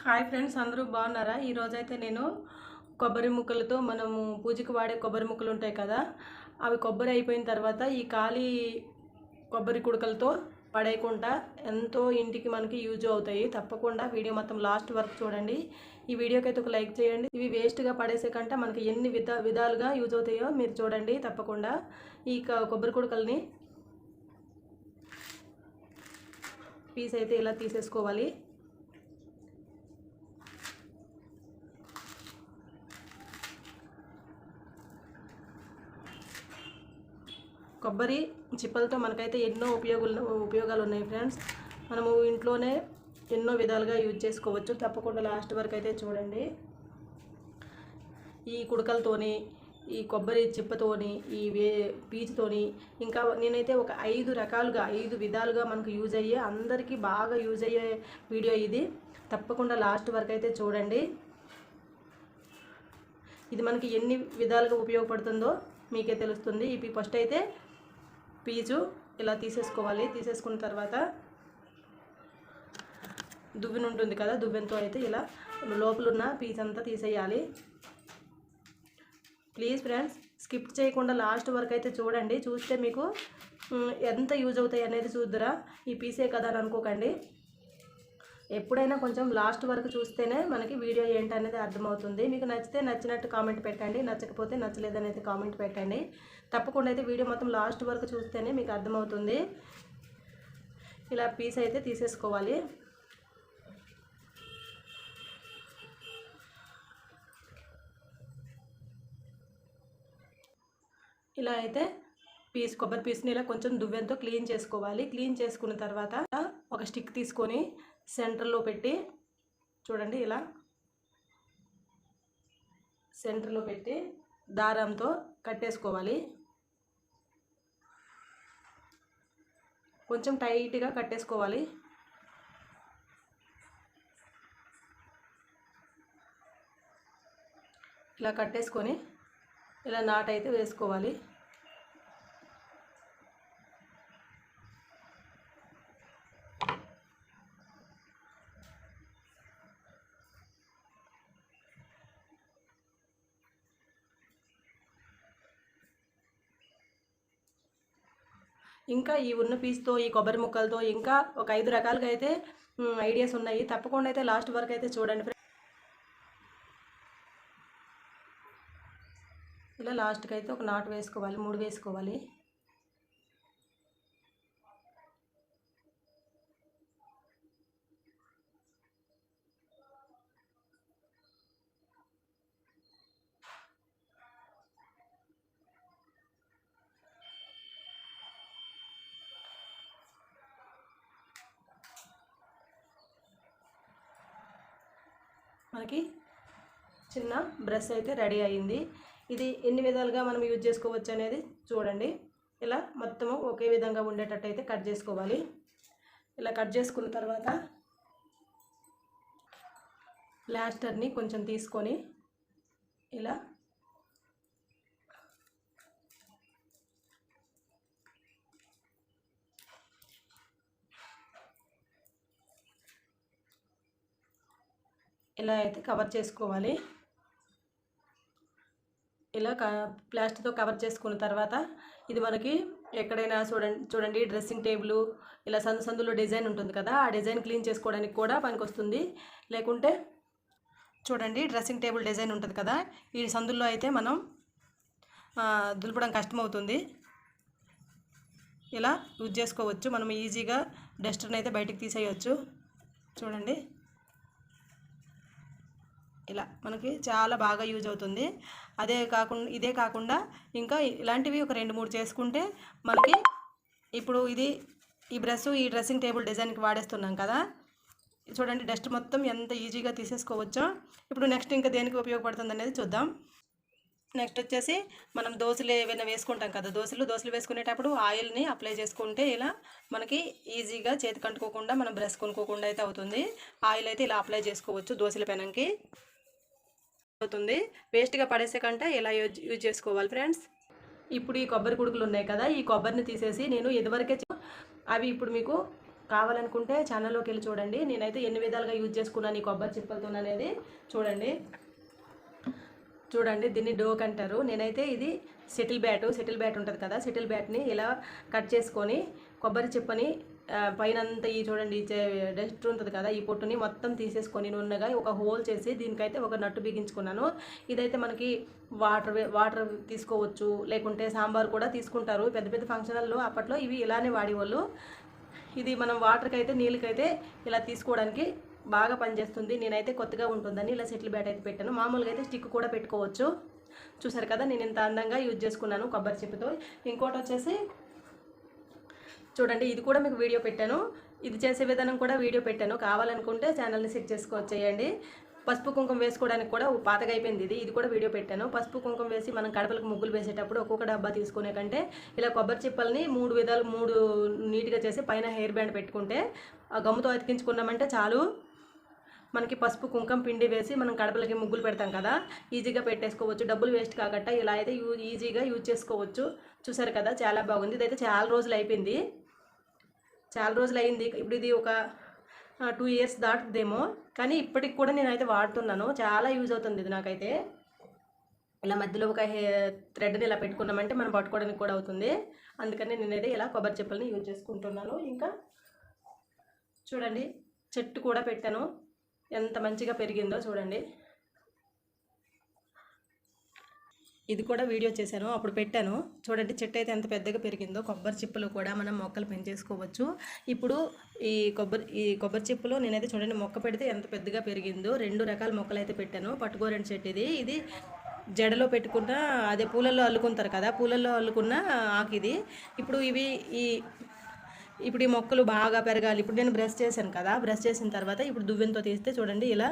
Hi friends అందరూ బాగున్నారా? ఈరోజైతే నేను కొబ్బరి ముక్కలతో మనము పూజకి వాడే కొబ్బరి ముక్కలు ఉంటాయి కదా అవి కొబ్బరి అయిపోయిన తర్వాత ఈ ఖాళీ కొబ్బరి కుడకలతో పడేయకుండా ఎంతో ఇంటికి మనకి యూజ్ అవుతాయి. తప్పకుండా వీడియో మొత్తం లాస్ట్ వరకు చూడండి. ఈ వీడియోకి అయితే ఒక లైక్ చేయండి. ఇవి వేస్ట్గా పడేసే కంటే మనకి ఎన్ని విధ విధాలుగా యూజ్ అవుతాయో మీరు చూడండి తప్పకుండా. ఈ క- కొబ్బరి కుడకల్ని పీస్ అయితే ఇలా తీసేసుకోవాలి. కొబ్బరి చిప్పలతో మనకైతే ఎన్నో ఉపయోగాలు ఉపయోగాలు ఉన్నాయి ఫ్రెండ్స్. మనము ఇంట్లోనే ఎన్నో విధాలుగా యూజ్ చేసుకోవచ్చు. తప్పకుండా లాస్ట్ వరకు అయితే చూడండి. ఈ కుడకలతోని ఈ కొబ్బరి చిప్పతోని ఈ వే పీచుతోని ఇంకా నేనైతే ఒక ఐదు రకాలుగా ఐదు విధాలుగా మనకు యూజ్ అయ్యే అందరికీ బాగా యూజ్ అయ్యే వీడియో ఇది. తప్పకుండా లాస్ట్ వరకు అయితే చూడండి. ఇది మనకి ఎన్ని విధాలుగా ఉపయోగపడుతుందో మీకే తెలుస్తుంది. ఇవి ఫస్ట్ అయితే పీచు ఇలా తీసేసుకోవాలి. తీసేసుకున్న తర్వాత దువ్వెన ఉంటుంది కదా దువ్వెనతో అయితే ఇలా లోపల ఉన్న అంతా తీసేయాలి. ప్లీజ్ ఫ్రెండ్స్ స్కిప్ చేయకుండా లాస్ట్ వరకు అయితే చూడండి. చూస్తే మీకు ఎంత యూజ్ అవుతాయి అనేది చూద్దరా. ఈ పీసే కదా అని అనుకోకండి. ఎప్పుడైనా కొంచెం లాస్ట్ వరకు చూస్తేనే మనకి వీడియో ఏంటనేది అర్థమవుతుంది. మీకు నచ్చితే నచ్చినట్టు కామెంట్ పెట్టండి నచ్చకపోతే నచ్చలేదనేది కామెంట్ పెట్టండి. తప్పకుండా అయితే వీడియో మొత్తం లాస్ట్ వరకు చూస్తేనే మీకు అర్థమవుతుంది. ఇలా పీస్ అయితే తీసేసుకోవాలి. ఇలా అయితే పీస్ కొబ్బరి పీస్ని ఇలా కొంచెం దువ్వెంతో క్లీన్ చేసుకోవాలి. క్లీన్ చేసుకున్న తర్వాత ఒక స్టిక్ తీసుకొని సెంటర్లో పెట్టి చూడండి ఇలా. సెంటర్లో పెట్టి దారంతో కట్టేసుకోవాలి. కొంచెం టైట్గా కట్టేసుకోవాలి. ఇలా కట్టేసుకొని ఇలా నాట్ అయితే వేసుకోవాలి. ఇంకా ఈ ఉన్న పీస్తో ఈ కొబ్బరి ముక్కలతో ఇంకా ఒక ఐదు రకాలుగా అయితే ఐడియాస్ ఉన్నాయి తప్పకుండా అయితే లాస్ట్ వరకు అయితే చూడండి ఫ్రెండ్స్. ఇలా లాస్ట్కి అయితే ఒక నాటు వేసుకోవాలి మూడు వేసుకోవాలి మనకి చిన్న బ్రష్ అయితే రెడీ అయింది. ఇది ఎన్ని విధాలుగా మనం యూజ్ చేసుకోవచ్చు అనేది చూడండి. ఇలా మొత్తము ఒకే విధంగా ఉండేటట్టు అయితే కట్ చేసుకోవాలి. ఇలా కట్ చేసుకున్న తర్వాత ప్లాస్టర్ని కొంచెం తీసుకొని ఇలా ఇలా అయితే కవర్ చేసుకోవాలి. ఇలా క ప్లాస్టిక్తో కవర్ చేసుకున్న తర్వాత ఇది మనకి ఎక్కడైనా చూడండి చూడండి డ్రెస్సింగ్ టేబుల్ ఇలా సందు సందులో డిజైన్ ఉంటుంది కదా ఆ డిజైన్ క్లీన్ చేసుకోవడానికి కూడా పనికొస్తుంది. లేకుంటే చూడండి డ్రెస్సింగ్ టేబుల్ డిజైన్ ఉంటుంది కదా ఈ సందుల్లో అయితే మనం దులపడం కష్టమవుతుంది. ఇలా యూజ్ చేసుకోవచ్చు. మనం ఈజీగా డస్టర్ని అయితే బయటికి తీసేయచ్చు. చూడండి. ఇలా మనకి చాలా బాగా యూజ్ అవుతుంది. అదే కాకుండా ఇదే కాకుండా ఇంకా ఇలాంటివి ఒక రెండు మూడు చేసుకుంటే మనకి ఇప్పుడు ఇది ఈ బ్రష్ ఈ డ్రెస్సింగ్ టేబుల్ డిజైన్కి వాడేస్తున్నాం కదా. చూడండి డస్ట్ మొత్తం ఎంత ఈజీగా తీసేసుకోవచ్చో. ఇప్పుడు నెక్స్ట్ ఇంకా దేనికి ఉపయోగపడుతుంది అనేది చూద్దాం. నెక్స్ట్ వచ్చేసి మనం దోశలు ఏవైనా వేసుకుంటాం కదా. దోశలు దోశలు వేసుకునేటప్పుడు ఆయిల్ని అప్లై చేసుకుంటే ఇలా మనకి ఈజీగా చేతికి అంటుకోకుండా మనం బ్రష్ కొనుక్కోకుండా అయితే అవుతుంది. ఆయిల్ అయితే ఇలా అప్లై చేసుకోవచ్చు దోశల పెనంకి. అవుతుంది. వేస్ట్గా పడేసే కంటే ఇలా యూజ్ యూజ్ చేసుకోవాలి ఫ్రెండ్స్? ఇప్పుడు ఈ కొబ్బరి కుడుకులు ఉన్నాయి కదా ఈ కొబ్బరిని తీసేసి నేను ఇదివరకే అవి ఇప్పుడు మీకు కావాలనుకుంటే ఛానల్లోకి వెళ్ళి చూడండి. నేనైతే ఎన్ని విధాలుగా యూజ్ చేసుకున్నాను ఈ కొబ్బరి చిప్పలతో అనేది చూడండి. చూడండి దీన్ని డోక్ అంటారు. నేనైతే ఇది సెటిల్ బ్యాట్ సెటిల్ బ్యాట్ ఉంటుంది కదా సెటిల్ బ్యాట్ని ఇలా కట్ చేసుకొని కొబ్బరి చిప్పని పైన పైనంతా ఈ చూడండి డస్ట్ ఉంటుంది కదా ఈ పొట్టుని మొత్తం తీసేసుకొని నున్నగా ఒక హోల్ చేసి దీనికైతే ఒక నట్టు బిగించుకున్నాను. ఇదైతే మనకి వాటర్ వాటర్ తీసుకోవచ్చు లేకుంటే సాంబార్ కూడా తీసుకుంటారు. పెద్ద పెద్ద ఫంక్షన్లలో అప్పట్లో ఇవి ఇలానే వాడేవాళ్ళు. ఇది మనం వాటర్కి అయితే నీళ్ళకైతే ఇలా తీసుకోవడానికి బాగా పనిచేస్తుంది. నేనైతే కొత్తగా ఉంటుందని ఇలా సెటిల్ బ్యాట్ అయితే పెట్టాను. మామూలుగా అయితే స్టిక్ కూడా పెట్టుకోవచ్చు. చూసారు కదా నేను ఇంత అందంగా యూజ్ చేసుకున్నాను కొబ్బరి చెప్పుతో. ఇంకోటి వచ్చేసి చూడండి ఇది కూడా మీకు వీడియో పెట్టాను. ఇది చేసే విధానం కూడా వీడియో పెట్టాను. కావాలనుకుంటే ఛానల్ని సెట్ చేసుకోవచ్చేయండి పసుపు కుంకుమ వేసుకోవడానికి కూడా పాతగా అయిపోయింది ఇది. ఇది కూడా వీడియో పెట్టాను. పసుపు కుంకుమ వేసి మనం కడపలకు ముగ్గులు వేసేటప్పుడు ఒక్కొక్క డబ్బా తీసుకునే కంటే ఇలా కొబ్బరి చిప్పల్ని మూడు విధాలు మూడు నీట్గా చేసి పైన హెయిర్ బ్యాండ్ పెట్టుకుంటే ఆ గమ్ముతో అతికించుకున్నామంటే చాలు. మనకి పసుపు కుంకం పిండి వేసి మనం కడపలకి ముగ్గులు పెడతాం కదా ఈజీగా పెట్టేసుకోవచ్చు. డబ్బులు వేస్ట్ కాకట్ట ఇలా అయితే యూ ఈజీగా యూజ్ చేసుకోవచ్చు. చూసారు కదా చాలా బాగుంది. ఇదైతే చాలా రోజులు అయిపోయింది. చాలా రోజులు అయింది ఇప్పుడు ఇది ఒక టూ ఇయర్స్ దాటుదేమో కానీ ఇప్పటికి కూడా నేనైతే వాడుతున్నాను. చాలా యూజ్ అవుతుంది ఇది నాకైతే. ఇలా మధ్యలో ఒక హే థ్రెడ్ని ఇలా పెట్టుకున్నామంటే మనం పట్టుకోవడానికి కూడా అవుతుంది. అందుకని నేనైతే ఇలా కొబ్బరి చెప్పులని యూజ్ చేసుకుంటున్నాను. ఇంకా చూడండి చెట్టు కూడా పెట్టాను. ఎంత మంచిగా పెరిగిందో చూడండి. ఇది కూడా వీడియో చేశాను. అప్పుడు పెట్టాను. చూడండి చెట్టు అయితే ఎంత పెద్దగా పెరిగిందో. కొబ్బరి చిప్పలు కూడా మనం మొక్కలు పెంచేసుకోవచ్చు. ఇప్పుడు ఈ కొబ్బరి ఈ కొబ్బరి చిప్పలు నేనైతే చూడండి మొక్క పెడితే ఎంత పెద్దగా పెరిగిందో. రెండు రకాల మొక్కలు అయితే పెట్టాను. పట్టుకోరండి చెట్టు ఇది. ఇది జడలో పెట్టుకున్న అదే పూలల్లో అల్లుకుంటారు కదా పూలల్లో అల్లుకున్న ఆకు ఇది. ఇప్పుడు ఇవి ఈ ఇప్పుడు ఈ మొక్కలు బాగా పెరగాలి. ఇప్పుడు నేను బ్రష్ చేశాను కదా బ్రష్ చేసిన తర్వాత ఇప్పుడు దువ్వెంతో తీస్తే చూడండి ఇలా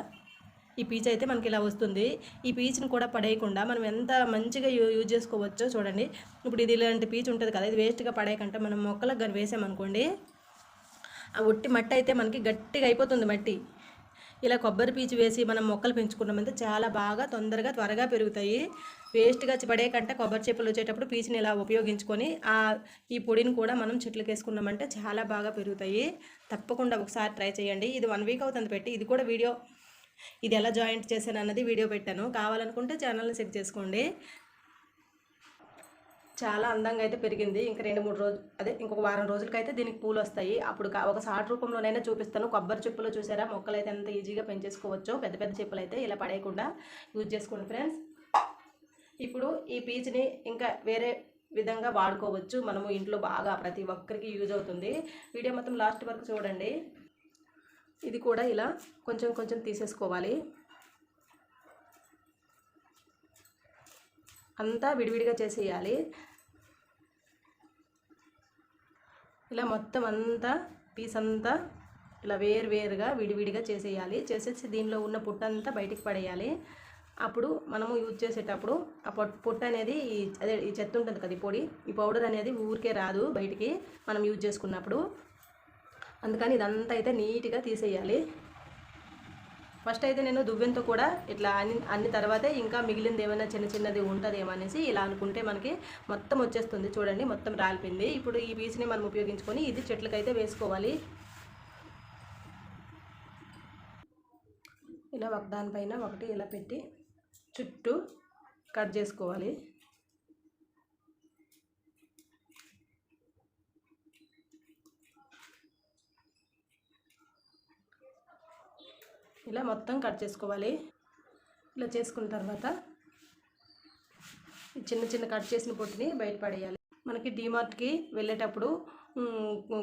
ఈ పీచ్ అయితే మనకి ఇలా వస్తుంది. ఈ పీచ్ని కూడా పడేయకుండా మనం ఎంత మంచిగా యూ యూజ్ చేసుకోవచ్చో చూడండి. ఇప్పుడు ఇది ఇలాంటి పీచ్ ఉంటుంది కదా ఇది వేస్ట్గా పడేయకంటే మనం మొక్కలకు కానీ వేసామనుకోండి ఆ ఒట్టి మట్టి అయితే మనకి గట్టిగా అయిపోతుంది మట్టి. ఇలా కొబ్బరి పీచు వేసి మనం మొక్కలు పెంచుకున్నామంటే చాలా బాగా తొందరగా త్వరగా పెరుగుతాయి. వేస్ట్గా పడేయకంటే కొబ్బరి చెప్పులు వచ్చేటప్పుడు పీచుని ఇలా ఉపయోగించుకొని ఆ ఈ పొడిని కూడా మనం చెట్లకు వేసుకున్నామంటే చాలా బాగా పెరుగుతాయి. తప్పకుండా ఒకసారి ట్రై చేయండి. ఇది వన్ వీక్ అవుతుంది పెట్టి ఇది కూడా వీడియో ఇది ఎలా జాయింట్ చేశాను అన్నది వీడియో పెట్టాను. కావాలనుకుంటే ఛానల్ని సెట్ చేసుకోండి. చాలా అందంగా అయితే పెరిగింది. ఇంకా రెండు మూడు రోజులు అదే ఇంకొక వారం రోజులకైతే దీనికి పూలు వస్తాయి. అప్పుడు ఒక షార్ట్ రూపంలోనైనా చూపిస్తాను. కొబ్బరి చెప్పులు చూసారా? మొక్కలు అయితే ఎంత ఈజీగా పెంచేసుకోవచ్చు పెద్ద పెద్ద చెప్పులు అయితే ఇలా పడేయకుండా యూజ్ చేసుకోండి ఫ్రెండ్స్ ఇప్పుడు ఈ పీచ్ని ఇంకా వేరే విధంగా వాడుకోవచ్చు. మనము ఇంట్లో బాగా ప్రతి ఒక్కరికి యూజ్ అవుతుంది. వీడియో మొత్తం లాస్ట్ వరకు చూడండి. ఇది కూడా ఇలా కొంచెం కొంచెం తీసేసుకోవాలి. అంతా విడివిడిగా చేసేయాలి. ఇలా మొత్తం అంతా పీస్ అంతా ఇలా వేరు వేరుగా విడివిడిగా చేసేయాలి. చేసేసి దీనిలో ఉన్న పుట్ట అంతా బయటికి పడేయాలి. అప్పుడు మనము యూజ్ చేసేటప్పుడు ఆ పొట్ పుట్ట అనేది ఈ అదే ఈ చెత్త ఉంటుంది కదా ఈ పొడి ఈ పౌడర్ అనేది ఊరికే రాదు బయటికి మనం యూజ్ చేసుకున్నప్పుడు. అందుకని ఇదంతా అయితే నీట్గా తీసేయాలి. ఫస్ట్ అయితే నేను దువ్వెంతో కూడా ఇట్లా అన్ని అన్ని తర్వాతే ఇంకా మిగిలింది ఏమైనా చిన్న చిన్నది ఉంటుందేమో అనేసి ఇలా అనుకుంటే మనకి మొత్తం వచ్చేస్తుంది. చూడండి మొత్తం రాలిపోయింది. ఇప్పుడు ఈ పీస్ని మనం ఉపయోగించుకొని ఇది చెట్లకైతే వేసుకోవాలి. ఇలా ఒక దానిపైన ఒకటి ఇలా పెట్టి చుట్టూ కట్ చేసుకోవాలి. ఇలా మొత్తం కట్ చేసుకోవాలి. ఇలా చేసుకున్న తర్వాత చిన్న చిన్న కట్ చేసిన పొట్టుని బయట పడేయాలి. మనకి డీమార్ట్కి వెళ్ళేటప్పుడు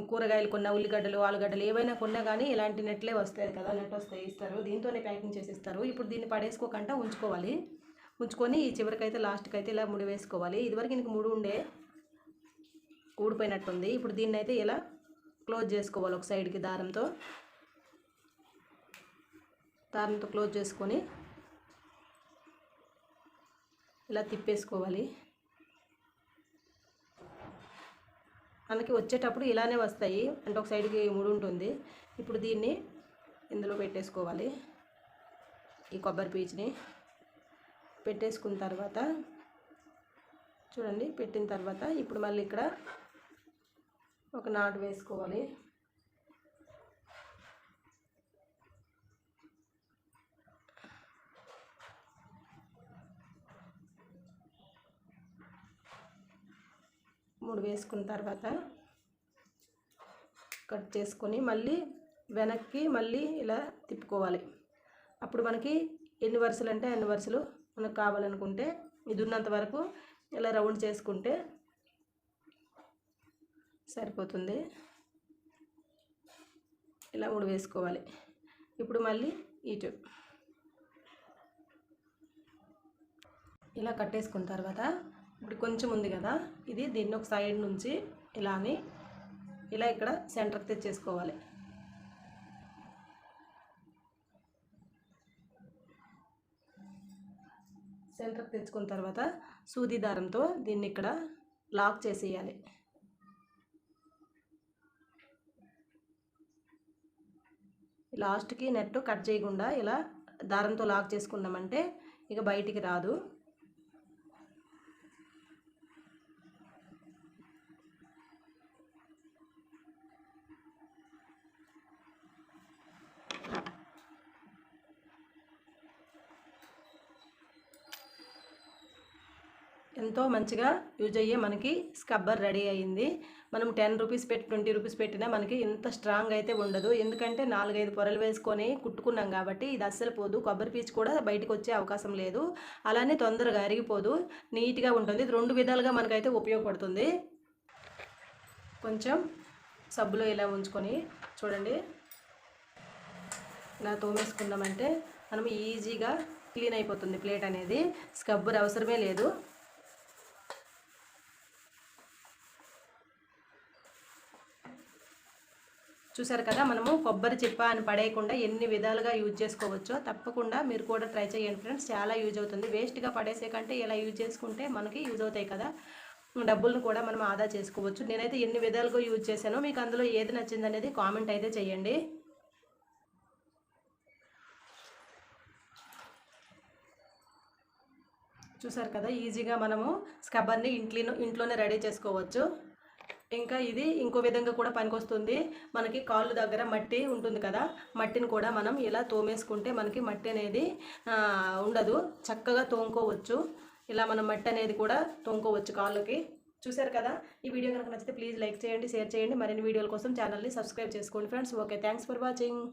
కూరగాయలు కొన్న ఉల్లిగడ్డలు ఆలుగడ్డలు ఏవైనా కొన్నా కానీ ఇలాంటి నెట్లే వస్తాయి కదా నెట్ వస్తాయి ఇస్తారు. దీంతోనే ప్యాకింగ్ చేసి ఇస్తారు ఇప్పుడు దీన్ని పడేసుకోకుండా ఉంచుకోవాలి. ఉంచుకొని ఈ చివరికైతే లాస్ట్కి అయితే ఇలా ముడి వేసుకోవాలి. ఇదివరకు ఇంక ముడి ఉండే ఊడిపోయినట్టుంది. ఇప్పుడు దీన్ని అయితే ఇలా క్లోజ్ చేసుకోవాలి ఒక సైడ్కి దారంతో. దారంతో క్లోజ్ చేసుకొని ఇలా తిప్పేసుకోవాలి. మనకి వచ్చేటప్పుడు ఇలానే వస్తాయి. అంటే ఒక సైడ్కి ముడి ఉంటుంది. ఇప్పుడు దీన్ని ఇందులో పెట్టేసుకోవాలి. ఈ కొబ్బరి పీచుని పెట్టేసుకున్న తర్వాత చూడండి పెట్టిన తర్వాత ఇప్పుడు మళ్ళీ ఇక్కడ ఒక నాటు వేసుకోవాలి. మూడు వేసుకున్న తర్వాత కట్ చేసుకొని మళ్ళీ వెనక్కి మళ్ళీ ఇలా తిప్పుకోవాలి. అప్పుడు మనకి ఎన్ని వరుసలు అంటే అన్ని వరుసలు మనకు కావాలనుకుంటే ఇది ఉన్నంత వరకు ఇలా రౌండ్ చేసుకుంటే సరిపోతుంది. ఇలా మూడు వేసుకోవాలి. ఇప్పుడు మళ్ళీ ఇటు ఇలా కట్టేసుకున్న తర్వాత ఇప్పుడు కొంచెం ఉంది కదా ఇది దీన్ని ఒక సైడ్ నుంచి ఇలా అని ఇలా ఇక్కడ సెంటర్కి తెచ్చేసుకోవాలి. సెంటర్కి తెచ్చుకున్న తర్వాత సూది దారంతో దీన్ని ఇక్కడ లాక్ చేసేయాలి. లాస్ట్కి నెట్ కట్ చేయకుండా ఇలా దారంతో లాక్ చేసుకున్నామంటే ఇక బయటికి రాదు. ఎంతో మంచిగా యూజ్ అయ్యే మనకి స్కబ్బర్ రెడీ అయ్యింది. మనం టెన్ రూపీస్ పెట్టి ట్వంటీ రూపీస్ పెట్టినా మనకి ఇంత స్ట్రాంగ్ అయితే ఉండదు. ఎందుకంటే నాలుగైదు పొరలు వేసుకొని కుట్టుకున్నాం కాబట్టి ఇది అస్సలు పోదు. కొబ్బరి పీచు కూడా బయటకు వచ్చే అవకాశం లేదు. అలానే తొందరగా అరిగిపోదు. నీట్గా ఉంటుంది. ఇది రెండు విధాలుగా మనకైతే ఉపయోగపడుతుంది. కొంచెం సబ్బులో ఇలా ఉంచుకొని చూడండి. ఇలా తోమేసుకున్నామంటే మనం ఈజీగా క్లీన్ అయిపోతుంది ప్లేట్ అనేది. స్కబ్బర్ అవసరమే లేదు. చూసారు కదా మనము కొబ్బరి చిప్ప అని పడేయకుండా ఎన్ని విధాలుగా యూజ్ చేసుకోవచ్చో తప్పకుండా మీరు కూడా ట్రై చేయండి ఫ్రెండ్స్. చాలా యూజ్ అవుతుంది. వేస్ట్గా పడేసే కంటే ఇలా యూజ్ చేసుకుంటే మనకి యూజ్ అవుతాయి కదా. డబ్బులను కూడా మనం ఆదా చేసుకోవచ్చు. నేనైతే ఎన్ని విధాలుగా యూజ్ చేశానో మీకు అందులో ఏది నచ్చింది అనేది కామెంట్ అయితే చేయండి. చూసారు కదా ఈజీగా మనము స్కబ్బర్ని ఇంట్లో ఇంట్లోనే రెడీ చేసుకోవచ్చు. ఇంకా ఇది ఇంకో విధంగా కూడా పనికొస్తుంది. మనకి కాళ్ళు దగ్గర మట్టి ఉంటుంది కదా మట్టిని కూడా మనం ఇలా తోమేసుకుంటే మనకి మట్టి అనేది ఉండదు. చక్కగా తోముకోవచ్చు. ఇలా మనం మట్టి అనేది కూడా తోముకోవచ్చు కాళ్ళకి. చూశారు కదా? ఈ వీడియో కనుక నచ్చితే ప్లీజ్ లైక్ చేయండి షేర్ చేయండి. మరిన్ని వీడియోల కోసం ఛానల్ని సబ్స్క్రైబ్ చేసుకోండి friends. Okay thanks for watching.